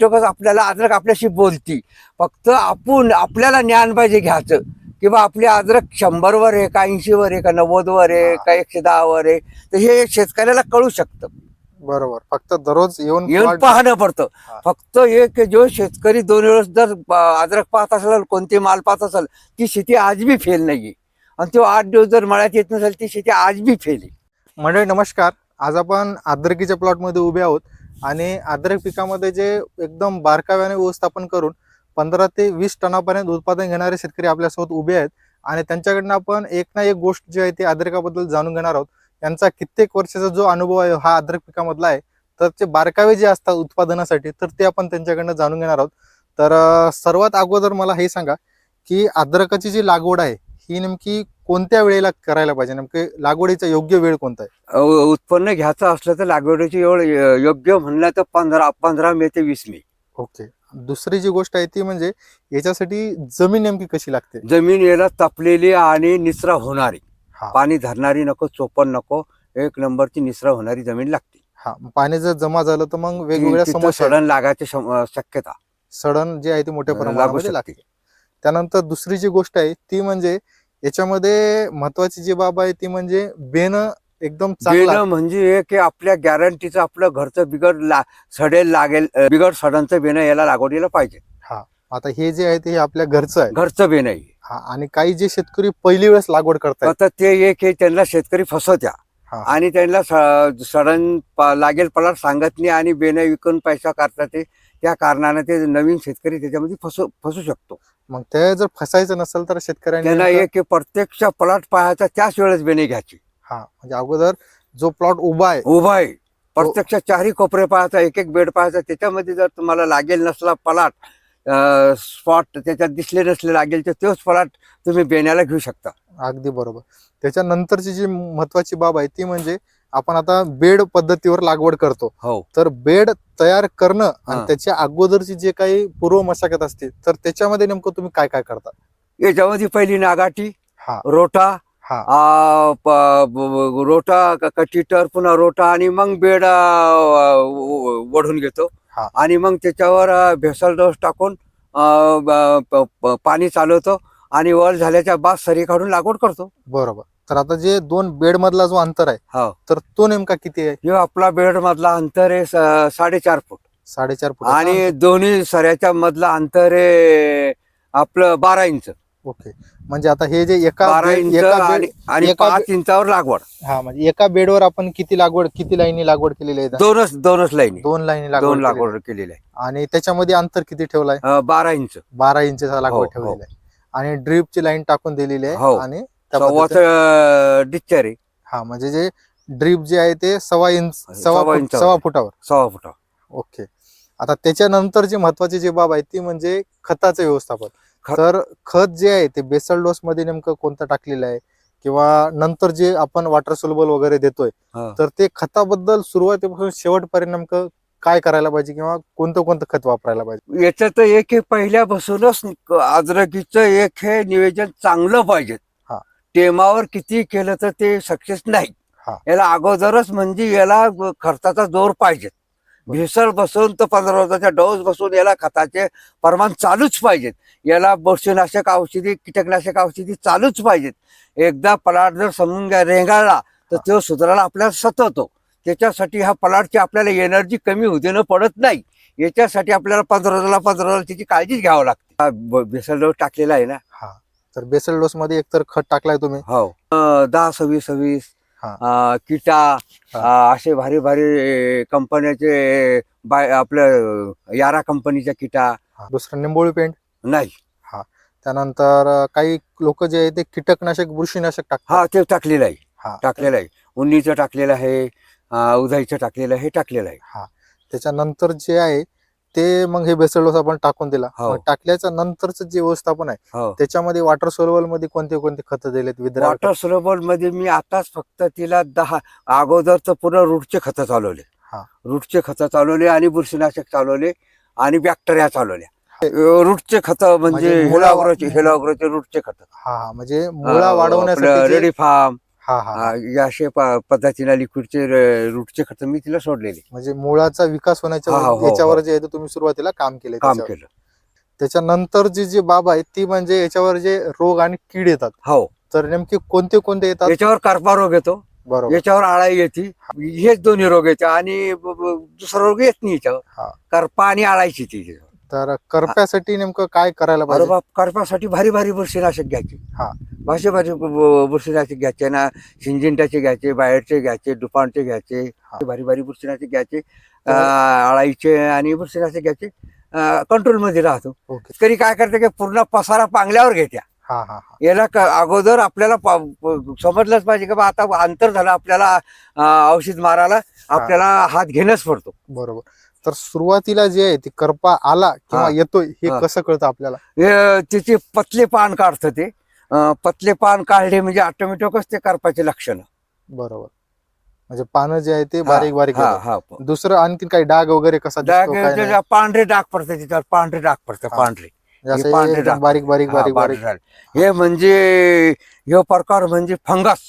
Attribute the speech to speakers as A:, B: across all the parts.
A: टोकच आपल्याला अद्रक आपल्याशी बोलती. फक्त आपण आपल्याला ज्ञान पाहिजे घ्यायचं. किंवा आपली अद्रक शंभरवर आहे का ऐंशीवर आहे का नव्वदवर आहे का एकशे दहावर आहे तर हे शेतकऱ्याला कळू शकतं.
B: बरोबर. फक्त दररोज येऊन
A: येऊन पाहणं पडतं. फक्त एक जो शेतकरी दोन वेळेस जर अद्रक पाहत असेल कोणते माल पाहत असेल ती शेती आज बी फेल नाहीये. आणि तो आठ दिवस जर मळ्यात येत नसेल ती शेती आज बी फेल आहे.
B: मंडळी नमस्कार. आज आपण अद्रकीच्या प्लॉटमध्ये उभे आहोत. आणि अद्रक पिकामध्ये जे एकदम बारकाव्याने व्यवस्थापन करून पंधरा ते वीस टनापर्यंत उत्पादन घेणारे शेतकरी आपल्यासोबत उभे आहेत. आणि त्यांच्याकडनं आपण एक ना एक गोष्ट जी आहे ती अद्रकाबद्दल जाणून घेणार आहोत. यांचा कित्येक वर्षाचा जो अनुभव आहे हा अद्रक पिकामधला आहे. तर ते बारकावे जे असतात उत्पादनासाठी तर ते आपण त्यांच्याकडनं जाणून घेणार आहोत. तर सर्वात अगोदर मला हे सांगा की अद्रकाची जी लागवड आहे ही नेमकी कोणत्या वेळेला करायला पाहिजे? नेमके लागवडीचा योग्य वेळ कोणता आहे?
A: उत्पन्न घ्यायचं असलं तर लागवडीची एवढ योग्य म्हणलं तर पंधरा पंधरा मे ते वीस मे.
B: ओके. दुसरी जी गोष्ट आहे ती म्हणजे याच्यासाठी जमीन नेमकी कशी लागते?
A: जमीन याला तपलेली आणि निचरा होणारी. पाणी धरणारी नको चोपण नको एक नंबरची निचरा होणारी जमीन लागते.
B: हा. पाणी जर जमा झालं तर मग वेगवेगळ्या समस्या
A: सडण लागायची शक्यता.
B: सडन जे आहे ते मोठ्या प्रमाणामध्ये लागते. त्यानंतर दुसरी जी गोष्ट आहे ती म्हणजे याच्यामध्ये महत्वाची जी बाब आहे ती म्हणजे बेन एकदम चांगला
A: बेणं म्हणजे एक आपल्या गॅरंटीचं आपलं घरचं बिगड ला सडेल लागेल अ, बिगड सडणचं बेणं याला लागवडीला पाहिजे.
B: हा. आता हे जे आहे ते हे आपल्या घरचं आहे.
A: घरचं बेणं आहे.
B: हा आणि काही जे शेतकरी पहिली वेळेस लागवड करतायत.
A: आता ते एक हे त्यांना शेतकरी फसवत्या.
B: हा.
A: आणि त्यांना स- सडन प- लागेल पलाट सांगत नाही आणि बेणं विकून पैसा करतात ते. त्या कारणाने ते नवीन शेतकरी त्याच्यामध्ये फसू फसू शकतो.
B: मग ते जर फसायचं नसेल तर शेतकऱ्यांनी
A: त्यांना
B: नेमकं-
A: एक प्रत्यक्ष पलाट पाहायचा त्याच वेळेस बेणे घ्यायची.
B: हा म्हणजे अगोदर जो प्लॉट उभा आहे
A: उभा आहे. प्रत्यक्ष चारही कोपरे पाहायचा एक एक बेड पाहायचा. त्याच्यामध्ये जर तुम्हाला लागेल नसला पलाट स्पॉट त्याच्यात दिसले नसले लागेल तर तोच पलाट तुम्ही बेण्याला घेऊ शकता.
B: अगदी बरोबर. त्याच्यानंतरची जी महत्वाची बाब आहे ती म्हणजे आपण आता बेड पद्धतीवर लागवड करतो.
A: हो.
B: तर बेड तयार करणं आणि
A: हा.
B: त्याच्या अगोदरची जे काही पूर्व मशागत असते तर त्याच्यामध्ये नेमकं तुम्ही काय काय करता?
A: याच्यामध्ये पहिली नागाटी
B: हा.
A: रोटा
B: हा.
A: आ, प- ब- ब- रोटा क- कटिटर पुन्हा रोटा आणि मग बेड आ, व- वढून घेतो.
B: हा.
A: आणि मग त्याच्यावर आ, भेसल डोस टाकून आ, ब- प- प- पाणी चालवतो आणि वर झाल्याच्या बाद सरी काढून लागवड करतो.
B: बरोबर. तर आता जे दोन बेड मधला जो अंतर आहे
A: हो.
B: तर तो नेमका किती आहे?
A: हे आपला बेड मधला अंतर आहे स- साडेचार फूट.
B: साडेचार फूट.
A: आणि दोन्ही सऱ्याच्या मधला अंतर आहे आपलं बारा इंच.
B: ओके. म्हणजे आता हे जे एका
A: बारा इंच
B: एका
A: आणि
B: bed-
A: आणि
B: एका
A: पाच इंचावर लागवड.
B: हा म्हणजे एका बेडवर आपण किती लागवड किती लाईनी लागवड केलेली आहे
A: दोनच दोनच लाईनी.
B: दोन लाईनी
A: दोन
B: लागवड केलेली आहे.
A: लागवड केलेली आहे.
B: आणि त्याच्यामध्ये अंतर किती ठेवलाय?
A: अं, बारा इंच.
B: बारा इंचचा लागवड
A: हो,
B: ठेवलेला आहे. आणि ड्रीपची लाईन टाकून दिलेली आहे
A: हो.
B: आणि त्या
A: सव्वाच आहे.
B: हा म्हणजे जे ड्रीप जे आहे ते सव्वा इंच सव्वा
A: सव्वा
B: फूट-
A: इंचावर.
B: सव्वा फुटावर.
A: सव्वा फुटा
B: ओके. आता त्याच्यानंतर जी महत्वाची जी बाब आहे ती म्हणजे खताचं व्यवस्थापन. तर खत जे आहे ते बेसल डोस मध्ये नेमकं कोणतं टाकलेलं आहे? किंवा नंतर जे आपण वॉटर सोल्युबल वगैरे देतोय
A: हा.
B: तर ते खताबद्दल सुरुवातीपासून शेवटपर्यंत नेमकं काय करायला पाहिजे किंवा कोणतं कोणतं खत वापरायला पाहिजे?
A: याच्यात एक हे पहिल्यापासूनच अद्रकीचं एक हे नियोजन चांगलं पाहिजे. टेमावर किती केलं तर ते सक्सेस नाही. याला अगोदरच म्हणजे याला खर्चाचा जोर पाहिजे. भेसळ बसून तर पंधरा रोजाचा डोस बसून याला खताचे प्रमाण चालूच पाहिजेत याला बुरशीनाशक औषधी कीटकनाशक औषधी चालूच पाहिजेत एकदा पलाट जर समजून घ्या रेंगाळला तर तो सुधारायला आपल्याला सतवतो. त्याच्यासाठी हा पलाटची आपल्याला एनर्जी कमी होऊ देणं पडत नाही. याच्यासाठी आपल्याला पंधरा पंधरा त्याची काळजीच घ्यावं लागते. हा बेसल डोस टाकलेला आहे ना.
B: तर बेसल डोस मध्ये एकतर खत टाकलाय तुम्ही.
A: हो. अं, दहा सव्वीस सव्वीस
B: हा.
A: अं, किटा अं, असे भारी भारी कंपन्याचे बाय आपलं यारा कंपनीच्या किटा.
B: हा. दुसरं निंबोळी पेंट?
A: नाही.
B: त्यानंतर अं, काही लोक जे आहे ते कीटकनाशक बुरशीनाशक टाकतात.
A: हा ते टाकलेलं आहे.
B: हा.
A: टाकलेलं आहे. उन्नीचं टाकलेलं आहे अं, उधाईचं टाकलेलं आहे हे टाकलेलं आहे.
B: हा. त्याच्यानंतर जे आहे ते मग हे बेसल डोस आपण टाकून दिला.
A: हो.
B: मग टाकल्याच्या नंतरचं जे व्यवस्थापन आहे
A: हो.
B: त्याच्यामध्ये वॉटर सोलवलमध्ये कोणते कोणते खत दिलेत?
A: वॉटर सोलोबलमध्ये मी आताच फक्त तिला दहा अगोदर तर पुन्हा रूटचे खतं चालवले.
B: हा.
A: रूटचे खतं चालवले आणि बुरशीनाशक चालवले आणि बॅक्टेरिया चालवल्या. रूटचे खत म्हणजे
B: म्हणजे मुळा-
A: हेलाग्रोचे हेलाग्रोचे रूटचे खत.
B: हा हा. म्हणजे मुळा वाढवण्यासाठी
A: रेडी फार्म
B: हा हा
A: या अशा प- पद्धतीने लिक्विडचे रूटचे खत मी तिला सोडलेले.
B: म्हणजे मुळाचा विकास होण्याच्या
A: हा, हो, हो,
B: याच्यावर
A: हो.
B: जे आहे ते तुम्ही सुरुवातीला काम केले
A: काम
B: त्याच्यावर.
A: केलं.
B: त्याच्यानंतर जी जी बाब आहे ती म्हणजे याच्यावर जे रोग आणि कीड येतात.
A: हो.
B: तर नेमके कोणते कोणते येतात?
A: याच्यावर करपा रोग येतो.
B: बरोबर.
A: याच्यावर आळाई येते. हेच दोन्ही रोग येते आणि ब- ब- दुसरा रोग येत नाही
B: हा.
A: याच्यावर करपा आणि आळायची ती.
B: तर करप्यासाठी नेमकं काय करायला
A: अरे
B: पाहिजे?
A: बाप करपासाठी भारी भारी बुरशीनाशक घ्यायचे.
B: हा.
A: ब- ब- बुरशीनाशक घ्यायचे ना सिंजिंटाचे घ्यायचे बाहेरचे घ्यायचे दुपानचे घ्यायचे
B: हा.
A: भारी भारी बुरशीनाशक घ्यायचे अं, आळाईचे आणि बुरशीनाशक घ्यायचे कंट्रोलमध्ये राहतो.
B: ओके.
A: तरी काय करते की पूर्ण पसारा पांगल्यावर घेत्या.
B: हा हा हा.
A: याला क- अगोदर आपल्याला प- प- समजलंच पाहिजे की बा आता अंतर झालं आपल्याला अं, औषध मारायला आपल्याला हात घेणंच पडतो.
B: बरोबर. तर सुरुवातीला जे आहे ते करपा आला किंवा
A: हा.
B: येतोय हे
A: हा.
B: कसं कळतं आपल्याला
A: हे तिचे पतले पान काढतं ते अं, पतले पान काढले म्हणजे ऑटोमॅटिकच ते करपाचे लक्षण
B: बरोबर म्हणजे पानं जे आहे ते बारीक बारीक
A: हा
B: येतात.
A: हा
B: दुसरं आणखी काही डाग वगैरे कसा
A: डाग
B: दिसतो काय नाही?
A: त्याच्या पांढरे डाग पडतात त्याच्यावर पांढरे डाग पडतात
B: हा.
A: पांढरे
B: म्हणजे असं
A: हे पांढरे
B: एकदम
A: डाग.
B: बारीक बारीक
A: हा,
B: बारीक बारीक
A: डाग. हे म्हणजे हे प्रकार म्हणजे फंगस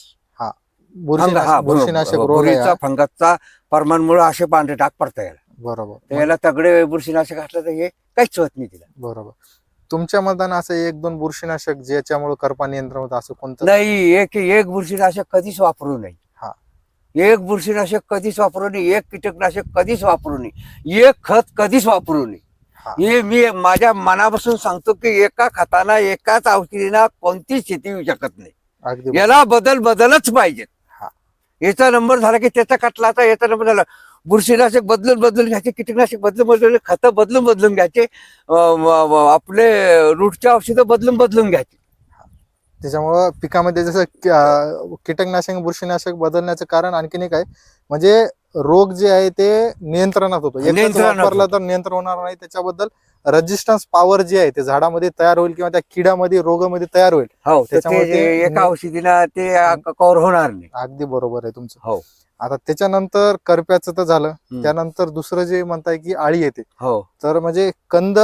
B: बुरशीनाशक
A: हा,
B: बुरशीनाशक रोग आहे
A: बुरीचा
B: हा.
A: फंगसचा परमानमुळे असे पांढरे डाग पडतात याला
B: बरोबर.
A: तर याला तगडे बुरशीनाशक घातलं तर हे काहीच होत नाही तिला.
B: बरोबर. तुमच्या मतानं असं एक दोन बुरशीनाशक ज्याच्यामुळे करपा नियंत्रण होतं असं कोणतं?
A: नाही एक एक बुरशीनाशक कधीच वापरू नये.
B: हा.
A: एक बुरशीनाशक कधीच वापरू नये एक कीटकनाशक कधीच वापरू नये एक खत कधीच वापरू नये.
B: हा.
A: हे मी माझ्या मनापासून सांगतो की एका खताना एकाच औषधीना कोणतीच शेती येऊ शकत नाही.
B: अगदी.
A: याला बदल बदलच पाहिजे
B: हा.
A: याचा नंबर झाला की त्याचा कटलाचा याचा नंबर झाला. बुरशीनाशक बदलून बदलून घ्यायचे कीटकनाशक बदलून बदलून खतं बदलून बदलून घ्यायचे आपले रूटचे औषधं बदलून बदलून घ्यायचे.
B: त्याच्यामुळं पिकामध्ये जसं कीटकनाशक बुरशीनाशक बदलण्याचं कारण आणखीन एक आहे. म्हणजे रोग जे आहे ते नियंत्रणात होतो. एकच
A: नियंत्रणात
B: वापरला. तर नियंत्रण होणार नाही त्याच्याबद्दल. रेजिस्टन्स पॉवर जे आहे ते झाडामध्ये तयार होईल किंवा त्या किड्यामध्ये रोगामध्ये तयार होईल
A: हो
B: त्याच्यामुळे
A: एका औषधीनं ते कव्हर होणार नाही
B: अगदी बरोबर आहे तुमचं
A: हो
B: आता त्याच्यानंतर करप्याचं तर झालं. त्यानंतर दुसरं जे म्हणताय की आळी येते
A: हो
B: तर म्हणजे कंद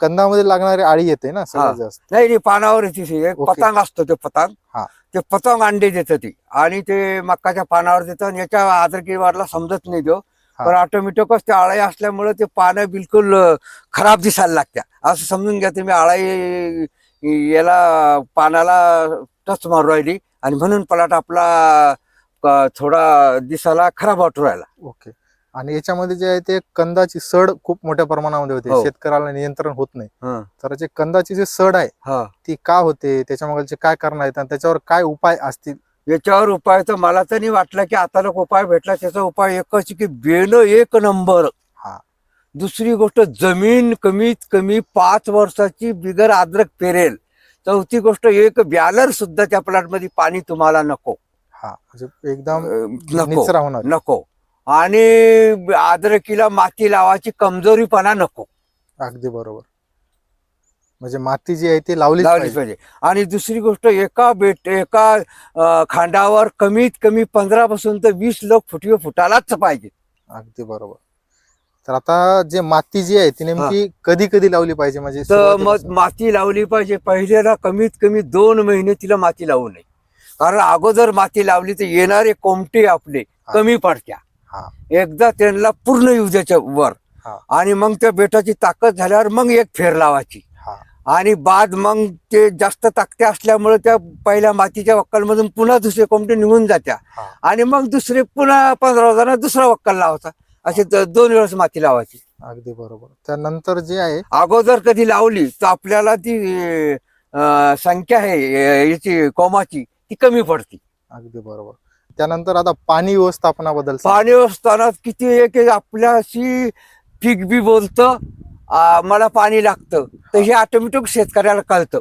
B: कंदामध्ये लागणारी आळी येते ना सगळ्यात. जास्त
A: नाही पानावर ते.
B: ओके.
A: पतंग असतो ते पतंग
B: हा.
A: ते पतंग अंडे देतं ते आणि ते मक्काच्या पानावर देतं आणि याच्या आदरकी वाढला समजत नाही तो. पण ऑटोमॅटिकच ते आळाई असल्यामुळे ते पानं बिलकुल खराब दिसायला लागत्या. असं समजून घ्या तुम्ही आळाई याला पानाला टच मारू राहिली आणि म्हणून पलाट आपला थोडा दिसायला खराब वाटू राहिला.
B: ओके. आणि याच्यामध्ये जे आहे ते कंदाची सड खूप मोठ्या प्रमाणामध्ये होते.
A: हो.
B: शेतकऱ्याला नियंत्रण होत नाही.
A: हं.
B: तर जे कंदाची जी सड आहे
A: हा.
B: ती का होते? त्याच्यामागचे काय कारण आहेत? आणि त्याच्यावर काय उपाय असतील?
A: याच्यावर उपाय तर मला तर नाही वाटलं की आता लोक उपाय भेटला त्याचा उपाय एकच की बेन एक नंबर.
B: हा.
A: दुसरी गोष्ट जमीन कमीत कमी पाच वर्षाची बिगर अद्रक पेरेल. चौथी गोष्ट एक बॅलर सुद्धा त्या प्लॉटमध्ये पाणी तुम्हाला नको.
B: हा म्हणजे एकदम
A: नको नको. आणि अद्रकीला माती लावायची कमजोरीपणा नको.
B: अगदी बरोबर. म्हणजे माती जी आहे ती लावलीच
A: लावलीच
B: पाहिजे.
A: आणि दुसरी गोष्ट एका बेट एका अं, खांडावर कमीत कमी पंधरा पासून तर वीस लोक फुटवे फुटायलाच पाहिजे.
B: अगदी बरोबर. तर आता जे माती जी आहे ती नेमकी कधी कधी लावली पाहिजे म्हणजे
A: तर
B: सुरुवातीपासून?
A: मग माती लावली पाहिजे. पहिल्याला कमीत कमी दोन महिने तिला माती लावू नये. कारण अगोदर माती लावली तर येणारे कोमटे आपले
B: हा.
A: कमी पडत्या. एकदा त्यांना पूर्ण द्यायच्या वर.
B: हा.
A: आणि मग त्या बेटाची ताकद झाल्यावर मग एक फेर लावायची. आणि बाद मग ते जास्त ताकत्या असल्यामुळे त्या पहिल्या मातीच्या वक्कलमधून पुन्हा दुसरे कोमटे निघून जात्या. आणि मग दुसरे पुन्हा पंधरा वर्षांना दुसरा वक्कल लावायचा. असे दोन वेळेस माती लावायची.
B: अगदी बरोबर. त्यानंतर जे आहे
A: अगोदर कधी लावली तर आपल्याला ती संख्या आहे याची कोमाची ती कमी पडते.
B: अगदी बरोबर. त्यानंतर आता पाणी व्यवस्थापनाबद्दल.
A: पाणी असताना किती एक आपल्याशी पीक बी बोलतं मला पाणी लागतं. तर हे ऑटोमॅटिक शेतकऱ्याला कळतं.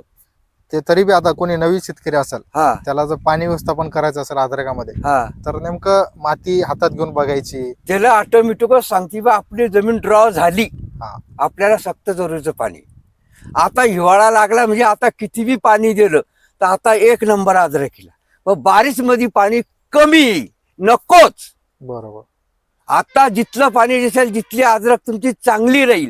B: ते तरी बी आता कोणी नवीन शेतकरी असेल
A: हा.
B: त्याला जर पाणी व्यवस्थापन करायचं असेल आधारकामध्ये
A: हा.
B: तर नेमकं माती हातात घेऊन बघायची.
A: त्याला ऑटोमॅटिकच सांगते बा आपली जमीन ड्रॉ झाली.
B: हा.
A: आपल्याला सक्त जरुरीचं पाणी. आता हिवाळा लागला म्हणजे आता किती बी पाणी दिलं तर आता एक नंबर अद्रकीला मग बारिशमध्ये पाणी कमी नकोच.
B: बरोबर.
A: आता जिथलं पाणी दिसेल जिथली अद्रक तुमची चांगली राहील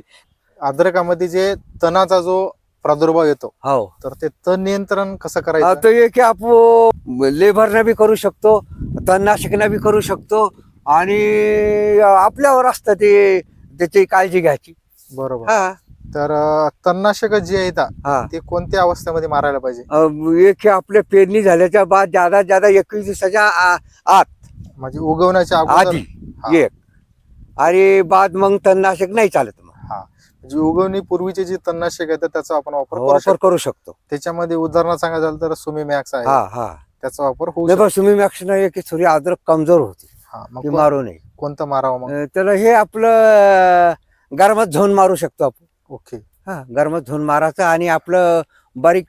B: अद्रकामध्ये जे तणाचा जो प्रादुर्भाव येतो
A: हो.
B: तर ते तण नियंत्रण कसं करायचं?
A: आता एक आपण लेबरना बी करू शकतो तणनाशकना बी करू शकतो आणि आपल्यावर असतं ते त्याची काळजी घ्यायची.
B: बरोबर.
A: हा.
B: तर अं, तणनाशक जी आहेत आ,
A: हा.
B: ते कोणत्या अवस्थेमध्ये मारायला पाहिजे?
A: अं, एक हे आपल्या पेरणी झाल्याच्या बाद जादा जादा एकवीस दिवसाच्या आ- आत.
B: म्हणजे उगवण्याच्या अगोदर?
A: आधी.
B: हा.
A: एक. आणि बाद मग तणनाशक नाही चालत मग.
B: हा म्हणजे उगवणी पूर्वीचे जे तणनाशक आहे त्याचा आपण वापर करू
A: वापर
B: शकतो.
A: करू शकतो.
B: त्याच्यामध्ये उदाहरण सांगायचं झालं तर सुमी मॅक्स आहे.
A: हा हा.
B: त्याचा वापर होऊ
A: नाही
B: शकतो.
A: पण तुम्ही मॅक्स नाही की थोडी अद्रक कमजोर होती.
B: हा मग
A: ती
B: कोण-
A: मारू नये.
B: कोणतं मारावं मग?
A: अं, त्याला हे आपलं गरमात झोन मारू शकतो आपण.
B: ओके.
A: हा गरमात झोन मारायचं आणि आपलं बारीक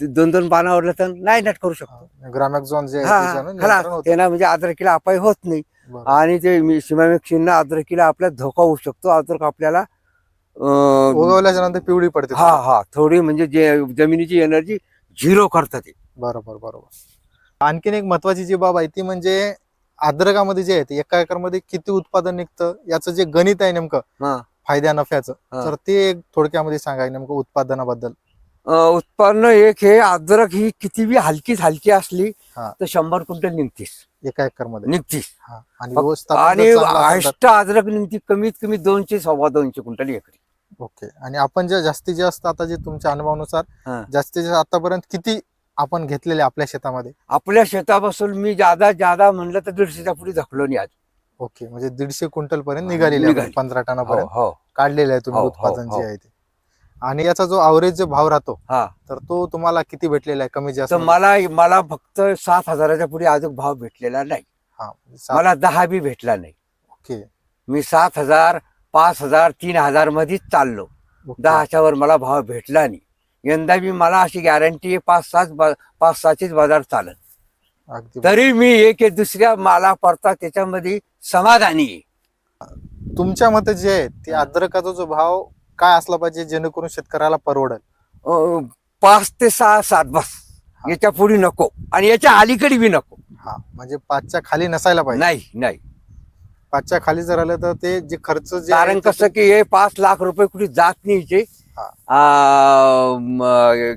A: दोन दोन पानावरलं तर नाही नट करू शकतो.
B: ग्रामॅक्झॉन जे आहे
A: हा
B: त्याच्यानं
A: खला
B: नियंत्रण होतं.
A: त्यांना म्हणजे अद्रकीला अपाय होत नाही.
B: बरं.
A: आणि ते सिमामेक्सिनला अद्रकीला आपल्याला धोका होऊ शकतो. अद्रक आपल्याला
B: उगवल्याच्या नंतर पिवळी पडते.
A: हा हा. थोडी म्हणजे जे जमिनीची एनर्जी झिरो करतात ते.
B: बरोबर बरोबर. आणखीन एक महत्वाची जी बाब आहे ती म्हणजे अद्रकामध्ये जे आहे ते एका एकरमध्ये किती उत्पादन निघतं याचं जे गणित आहे नेमकं
A: हा.
B: फायद्या नफ्याचं. तर ते एक थोडक्यामध्ये सांगा नेमकं उत्पादनाबद्दल.
A: उत्पन्न एक हे अद्रक ही किती बी हलकीच हलकी असली
B: हा.
A: तर शंभर क्विंटल निघतीस.
B: एका एकरमध्ये.
A: निघतीस.
B: हा. आणि
A: हायस्ट अद्रक निघती कमीत कमी दोनशे सव्वा दोनशे क्विंटल एकरी.
B: ओके. आणि आपण जे जास्तीत जास्त आता जे तुमच्या अनुभवानुसार
A: हा.
B: जास्तीत जास्त आतापर्यंत किती आपण घेतलेले आपल्या शेतामध्ये?
A: आपल्या शेतापासून मी जादा जादा म्हणलं तर दीडशेच्या पुढे धकलो नाही आज.
B: ओके. म्हणजे दीडशे क्विंटल पर्यंत
A: हा,
B: निघालेले
A: निघाली.
B: पंधरा
A: हो
B: टनापर्यंत.
A: हो
B: काढलेले आहे तुम्ही
A: हो, हो,
B: उत्पादन
A: हो.
B: जे आहे ते. आणि याचा जो अवरेज जो भाव राहतो
A: हा.
B: तर तो तुम्हाला किती भेटलेला आहे? कमी जास्त
A: तर मला मला फक्त सात हजाराच्या पुढे अजून भाव भेटलेला नाही.
B: हा, सात-
A: मला दहा बी भेटला नाही.
B: ओके.
A: मी सात हजार पाच हजार तीन हजार मध्येच चाललो.
B: ओके.
A: दहाच्या वर मला भाव भेटला नाही. यंदा बी मला अशी गॅरंटी आहे पाच सात बा- पाच सहाचेच बाजार चालत
B: अगदी
A: तरी मी एक एक दुसऱ्या माला पडता त्याच्यामध्ये समाधानी आहे.
B: तुमच्या मते जे आहे ते. अद्रकाचा जो भाव काय असला पाहिजे जेणेकरून शेतकऱ्याला परवडेल?
A: पाच ते सहा सात बस. याच्यापुढे नको. आणि याच्या अलीकडे बी नको.
B: हा म्हणजे पाचच्या खाली नसायला पाहिजे.
A: नाही नाही.
B: पाचच्या खाली जर आलं तर ते जे खर्च
A: कारण कसं की हे पाच लाख रुपये कुठे जात नाही हिचे.
B: हा.
A: आ, म,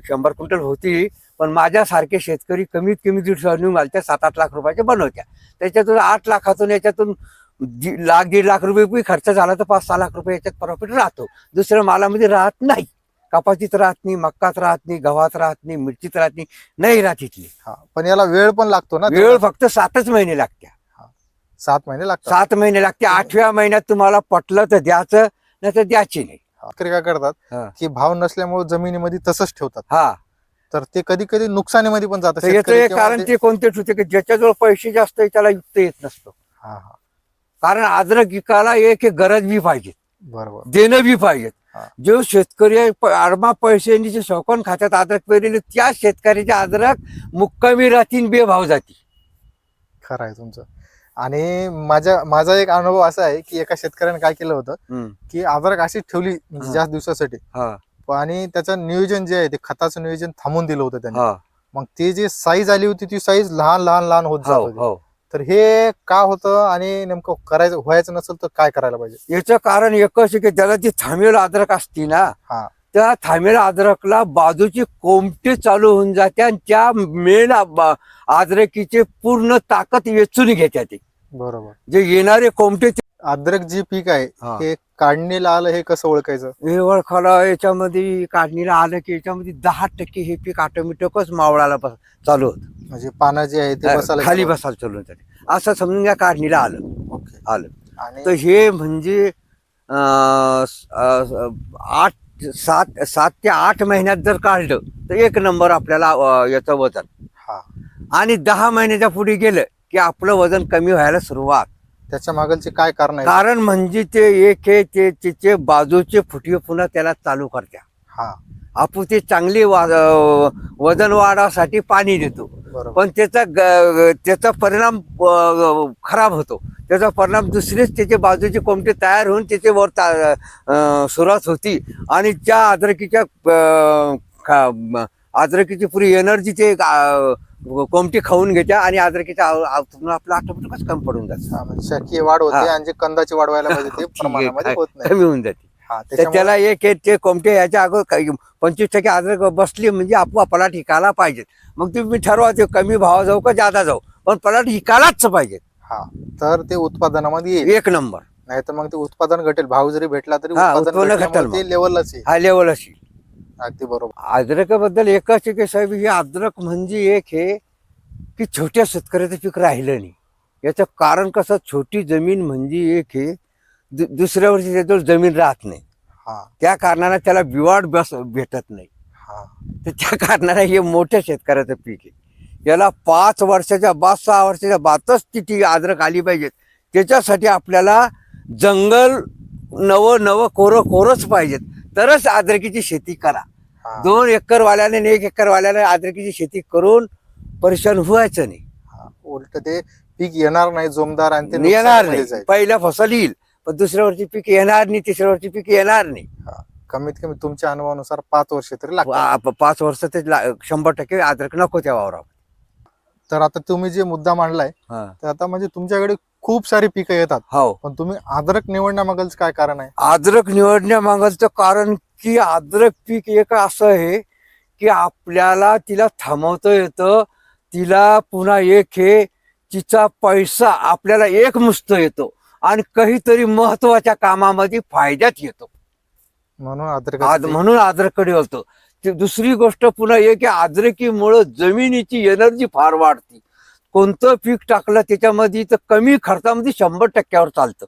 A: शंभर क्विंटल होती पण माझ्यासारखे शेतकरी कमीत कमी दीडशे आणि घालत्या सात आठ लाख रुपयाच्या बनवत्या. त्याच्यातून आठ लाखातून याच्यातून लाख दीड लाख रुपये बी खर्च झाला तर पाच सहा लाख रुपये याच्यात प्रॉफिट राहतो. दुसऱ्या मालामध्ये राहत नाही. कपाशीत राहत नाही मक्कात राहत नाही गव्हात राहत नाही मिरचीत राहत नाही नाही राहत इथली.
B: हा, पण याला वेळ पण लागतो ना
A: वेळ फक्त सातच महिने लागत्या.
B: सात महिने लागतात.
A: सात महिने लागते. आठव्या महिन्यात तुम्हाला पटलं तर द्यायचं नाही तर द्यायची नाही.
B: शेतकरी काय करतात. की भाव नसल्यामुळे जमिनीमध्ये तसंच ठेवतात.
A: हा.
B: तर ते कधी कधी नुकसानीमध्ये पण जातात
A: याचं कारण
B: ते-
A: कोणते ठेवते की ज्याच्याजवळ पैसे जास्त त्याला युक्त येत नसतो.
B: हा, हा,
A: कारण अद्रक विकायला एक एक गरज बी पाहिजे.
B: बरोबर.
A: देणं बी पाहिजे.
B: हा.
A: जो शेतकरी अरमा पैशांनी जे शौकन खात्यात अद्रक पेरले त्या शेतकऱ्याचे अद्रक मुक्कामी राहतील बेभाव जाती.
B: खरं आहे तुमचं. आणि माझ्या माझा एक अनुभव असा आहे की एका शेतकऱ्याने काय केलं होतं की अद्रक अशी ठेवली म्हणजे
A: हा.
B: जास्त दिवसासाठी.
A: हा,
B: आणि त्याचं नियोजन जे आहे ते खताचं नियोजन थांबून दिलं होतं त्यांनी.
A: हा,
B: मग ती जी साईज आली होती ती साईज लहान लहान लहान होत जात
A: हो,
B: होती.
A: हो.
B: तर हे का होतं आणि नेमकं करायचं व्हायचं नसेल तर काय करायला पाहिजे?
A: याचं कारण एकच आहे की त्याला जी थांबेल अद्रक असती ना
B: हा.
A: त्या थांबेल अद्रकला बाजूची कोमटे चालू होऊन जाते आणि त्या मेन अद्रकीचे पूर्ण ताकद वेचून घेत्या ते.
B: बरोबर.
A: जे येणारे कोमटे
B: अद्रक जे पीक आहे
A: हा.
B: हे काढणीला आलं हे कसं ओळखायचं?
A: हे ओळखाला याच्यामध्ये काढणीला आलं की याच्यामध्ये दहा टक्के हे पीक ऑटोमॅटिकच मावळाला बस- चालू होत.
B: म्हणजे पानं जे आहे ते बसायला
A: खाली बसायला चालू होत. असं समजून घ्या काढणीला आलं
B: ओके.
A: आलं
B: आणि
A: तर हे म्हणजे अं, स- अं, आठ सात सात ते आठ महिन्यात जर काढलं तर एक नंबर आपल्याला अं, याचं वजन.
B: हा.
A: आणि दहा महिन्याच्या पुढे गेलं की आपलं वजन कमी व्हायला सुरुवात.
B: त्याच्या मागलचे काय कारण आहे
A: कारण म्हणजे ते एक हे ते तिचे बाजूचे फुटवे पुन्हा त्याला चालू करत्या.
B: हा.
A: आपण ते चांगली वा- वजन वाढासाठी पाणी देतो.
B: बरोबर.
A: पण त्याचा ग- त्याचा परिणाम अं, खराब होतो. त्याचा परिणाम दुसरेच त्याचे बाजूचे कोमटे तयार होऊन त्याचे वर ता- अं, सुरुवात होती. आणि त्या अद्रकीच्या अं, खा- म- अद्रकीची पुरी एनर्जी ते अं, कोमटी खाऊन घेत्या आणि आव- आपलं ऑटोमॅटिकच कमी पडून जातं.
B: म्हणजे शाकीय वाढ होते. आणि जे कंदाची वाढ व्हायला पाहिजे ते
A: ठीक आहे,
B: प्रमाणामध्ये
A: काय-
B: होत नाही.
A: कमी होऊन जाते.
B: हा
A: तर त्याला एक ते कोमटे याच्या अगोदर काही पंचवीस टक्के अद्रक बसली म्हणजे आपोआप पलाट हिकायला पाहिजे. मग तुम्ही ठरवा ते कमी भाव जाऊ का जादा जाऊ. पण पलाट हिकायलाच पाहिजे.
B: हा तर ते उत्पादनामध्ये
A: एक नंबर.
B: नाही तर मग ते उत्पादन घटेल. भाव जरी भेटला तरी उत्पादन
A: घटेल
B: लेवलच आहे
A: हा लेवल अशी
B: अगदी बरोबर.
A: अद्रकाबद्दल एकच आहे की साहेब हे अद्रक म्हणजे एक हे की छोट्या शेतकऱ्याचं पीक राहिलं नाही. याचं कारण कसं छोटी जमीन म्हणजे एक हे दु- दुसऱ्या वर्षी त्याच्यावर जमीन राहत नाही.
B: हा.
A: त्या कारणानं त्याला बिवाड बस भेटत नाही.
B: हा.
A: तर त्या कारणानं हे मोठ्या शेतकऱ्याचं पीक आहे. याला पाच वर्षाच्या बाद सहा वर्षाच्या बादच तिथे अद्रक आली पाहिजेत. त्याच्यासाठी आपल्याला जंगल नवं नवं कोरं कोरच पाहिजेत. तरच अद्रकीची शेती करा. दोन एकर वाल्याने एक एकर वाल्याने अद्रकीची शेती करून परेशान व्हायचं नाही.
B: उलट ते पीक येणार नाही जोमदार आणि ते
A: येणार नाही. पहिल्या फसल येईल पण दुसऱ्या वर्षी पीक येणार नाही तिसऱ्या वर्षी पीक येणार नाही.
B: कमीत कमी तुमच्या अनुभवानुसार पाच वर्ष तरी लागतात.
A: पाच वर्ष ते शंभर टक्के अद्रक नको त्या वावरावर
B: तर आता तुम्ही जे मुद्दा मांडलाय. तर आता म्हणजे तुमच्याकडे खूप सारी पिकं येतात.
A: हो.
B: पण तुम्ही अद्रक निवडण्यामागच काय कारण आहे?
A: अद्रक निवडण्यामागचं कारण की अद्रक पीक एक असं आहे की आपल्याला तिला थांबवता येतं तिला पुन्हा एक हे तिचा पैसा आपल्याला एक मुस्त येतो आणि काहीतरी महत्त्वाच्या कामामध्ये फायद्यात येतो.
B: म्हणून अद्रक
A: म्हणून अद्रककडे होतो ती दुसरी गोष्ट पुन्हा एक की अद्रकीमुळं जमिनीची एनर्जी फार वाढते. कोणतं पीक टाकलं त्याच्यामध्ये तर कमी खर्चामध्ये शंभर टक्क्यावर चालतं.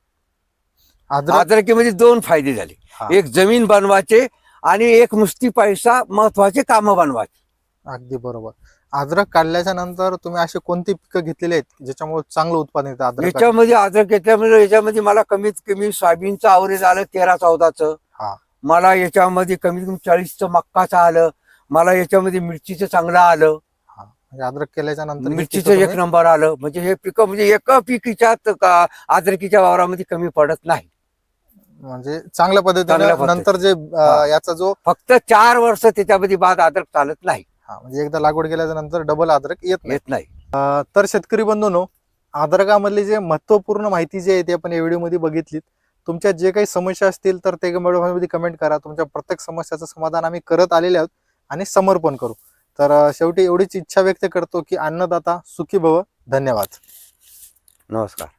B: अद्रक
A: अद्रकीमध्ये दोन फायदे झाले. एक जमीन बनवायचे आणि एक मुस्ती पैसा महत्त्वाचे कामं बनवायचे.
B: अगदी बरोबर. अद्रक काढल्याच्या नंतर तुम्ही असे कोणती पिकं घेतलेली आहेत ज्याच्यामुळे चांगलं उत्पादन येतं
A: याच्यामध्ये अद्रक याच्यामध्ये याच्यामध्ये मला कमीत कमी सोयाबीनचं आवरेज आलं तेरा चौदाचं. मला याच्यामध्ये कमीत कमी चाळीसचं मक्काचं आलं. मला याच्यामध्ये मिरचीचं चांगलं आलं.
B: म्हणजे अद्रक केल्याच्यानंतर
A: मिरचीचं एक नंबर आलं. म्हणजे हे पिकं म्हणजे एका पिकीच्या का अद्रकीच्या वावरामध्ये कमी पडत नाही.
B: म्हणजे चांगल्या पद्धतीने
A: चांगल्या.
B: नंतर जे अं. याचा जो
A: फक्त चार वर्ष त्याच्यामध्ये बाद अद्रक चालत नाही.
B: हा, म्हणजे एकदा लागवड केल्याच्यानंतर डबल अद्रक येत नाही.
A: येत नाही.
B: अं, तर शेतकरी बंधूंनो अद्रकामधली जे महत्त्वपूर्ण माहिती जी आहे ती आपण या व्हिडिओमध्ये बघितलीत. तुमच्या जे काही समस्या असतील तर ते व्हिडिओमध्ये कमेंट करा. तुमच्या प्रत्येक समस्याचं समाधान आम्ही करत आलेले आहोत आणि समर्पण करू. तर शेवटी एवढीच इच्छा व्यक्त करतो की अन्नदाता सुखी भव. धन्यवाद.
A: नमस्कार.